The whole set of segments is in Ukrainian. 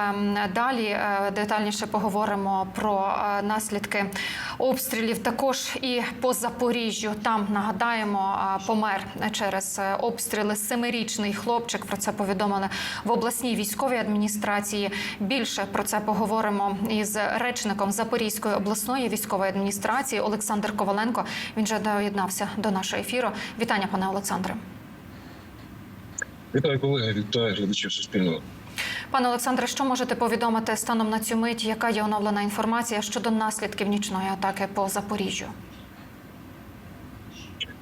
Ем, Далі е, детальніше поговоримо про е, наслідки обстрілів. Також і по Запоріжжю. Там нагадаємо, е, помер через обстріли семирічний хлопчик. Про це повідомили в обласній військовій адміністрації. Більше про це поговоримо із речником Запорізької обласної військової адміністрації Олександр Коваленко. Він вже доєднався до нашого ефіру. Вітання, пане Олександре. Вітаю колеги, вітаю глядачів Суспільного. Пане Олександре, що можете повідомити станом на цю мить? Яка є оновлена інформація щодо наслідків нічної атаки по Запоріжжю?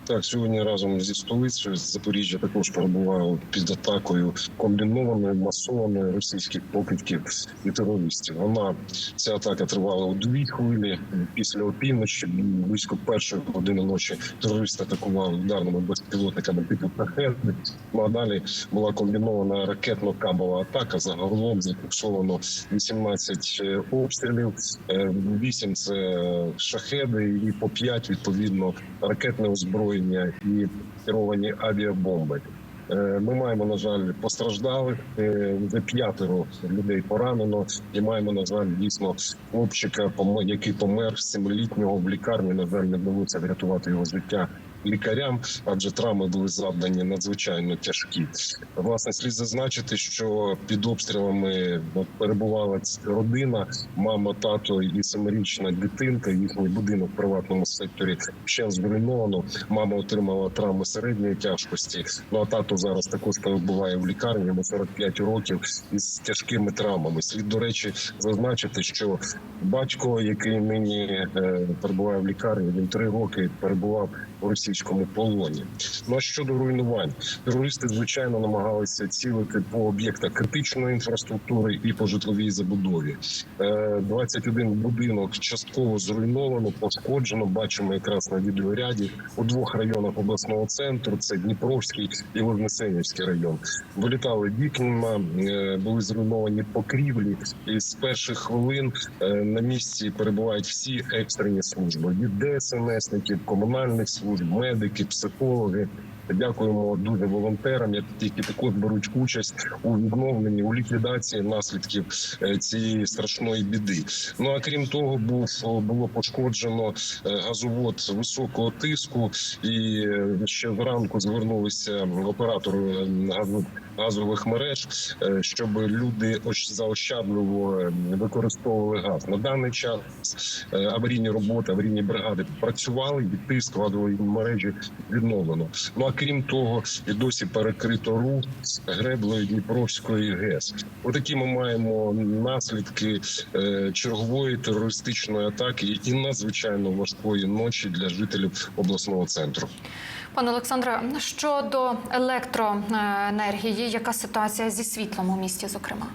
Так, сьогодні разом зі столицею з Запоріжжя також перебувало під атакою комбінованої масованої російських покидьків і терористів. Вона ця атака тривала у дві хвилі після опівночі. Близько першої години ночі терористи атакували ударними безпілотниками типу «Шахед». Ну а далі була комбінована ракетно-кабова атака. Загалом зафіксовано 18 обстрілів, 8 – це шахеди, і по 5 відповідно ракетне озброєння і керовані авіабомби. Е, Ми маємо на жаль постраждалих е, вже п'ятеро людей поранено, і маємо на жаль дійсно хлопчика, який помер семилітнього в лікарні. На жаль, не вдалося врятувати його життя лікарям, адже травми були завдані надзвичайно тяжкі. Власне, слід зазначити, що під обстрілами перебувала родина, мама, тато і семирічна дитинка. Їхній будинок в приватному секторі ще зруйновано. Мама отримала травми середньої тяжкості. Ну а тато зараз також перебуває в лікарні. Йому 45 років із тяжкими травмами. Слід до речі, зазначити, що батько, який нині е, перебуває в лікарні, він три роки перебував російському полоні. Ну а щодо руйнувань, терористи звичайно намагалися цілити по об'єктах критичної інфраструктури і по житловій забудові. Е, 21 будинок частково зруйновано, пошкоджено. Бачимо якраз на відеоряді у двох районах обласного центру: це Дніпровський і Вознесенівський район. Вилітали вікна, е, були зруйновані покрівлі. І з перших хвилин е, на місці перебувають всі екстрені служби від ДСНСників, комунальних служб, медики, психологи. Дякуємо дуже волонтерам, які також беруть участь у відновленні у ліквідації наслідків е, цієї страшної біди. Ну а крім того, був було пошкоджено е, газовод високого тиску, і е, ще зранку звернулися оператори е, газових мереж, е, щоб люди заощадливо е, використовували газ. На даний час е, аварійні роботи, аварійні бригади працювали, і тиск газової мережі відновлено. Ну а крім того, і досі перекрито рух греблею Дніпровської ГЕС. Отакі ми маємо наслідки е, чергової терористичної атаки і надзвичайно важкої ночі для жителів обласного центру. Пане Олександре, щодо електроенергії, яка ситуація зі світлом у місті, зокрема?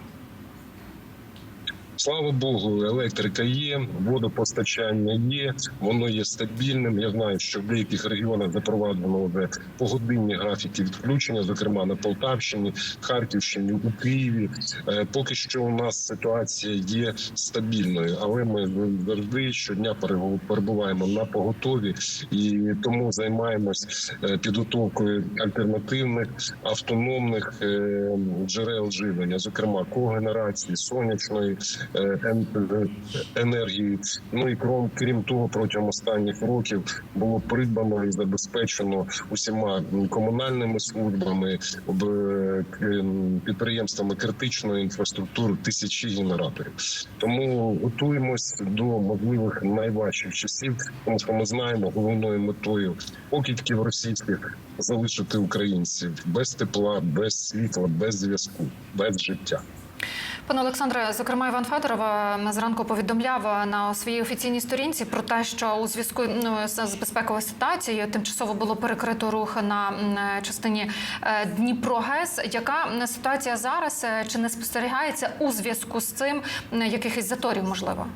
Слава Богу, електрика є, водопостачання є, воно є стабільним. Я знаю, що в деяких регіонах запроваджено вже погодинні графіки відключення, зокрема на Полтавщині, Харківщині, у Києві. Е, Поки що у нас ситуація є стабільною, але ми завжди щодня перебу- перебуваємо на поготові і тому займаємось е, підготовкою альтернативних автономних е, джерел живлення, зокрема когенерації, сонячної енергії. Ну і крім, крім того, протягом останніх років було придбано і забезпечено усіма комунальними службами, е, к- підприємствами критичної інфраструктури тисячі генераторів. Тому готуємось до можливих найважчих часів, тому що ми знаємо головною метою покидьків російських залишити українців без тепла, без світла, без зв'язку, без життя. Пане Олександре, зокрема, Іван Федоров е, зранку повідомляв на своїй офіційній сторінці про те, що у зв'язку ну, з безпековою ситуацією тимчасово було перекрито рух на е, частині Дніпро Дніпрогес. Яка ситуація зараз? Е, Чи не спостерігається у зв'язку з цим якихось заторів, можливо?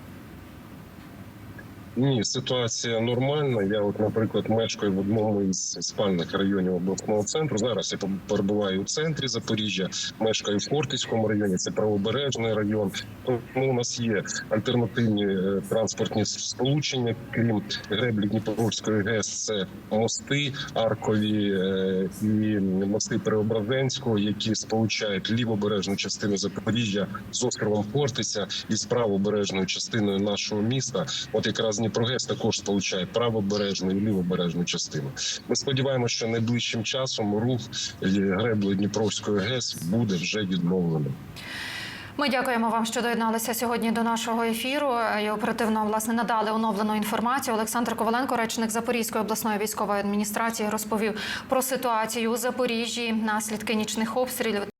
Ні, ситуація нормальна. Я, от, наприклад, мешкаю в одному із спальних районів обласного центру. Зараз я перебуваю у центрі Запоріжжя, мешкаю в Хортицькому районі, це правобережний район. Тому у нас є альтернативні е, транспортні сполучення, крім греблі Дніпровської ГЕС, це мости аркові е, і мости Преображенського, які сполучають лівобережну частину Запоріжжя з островом Хортиця і з правобережною частиною нашого міста. От якраз Дніпрогес також сполучає правобережну і лівобережну частину. Ми сподіваємося, що найближчим часом рух е, Дніпровської ГЕС буде вже відновлено. Ми дякуємо вам, що доєдналися сьогодні до нашого ефіру. І оперативно власне надали оновлену інформацію. Олександр Коваленко, речник Запорізької обласної військової адміністрації, розповів про ситуацію у Запоріжжі, наслідки нічних обстрілів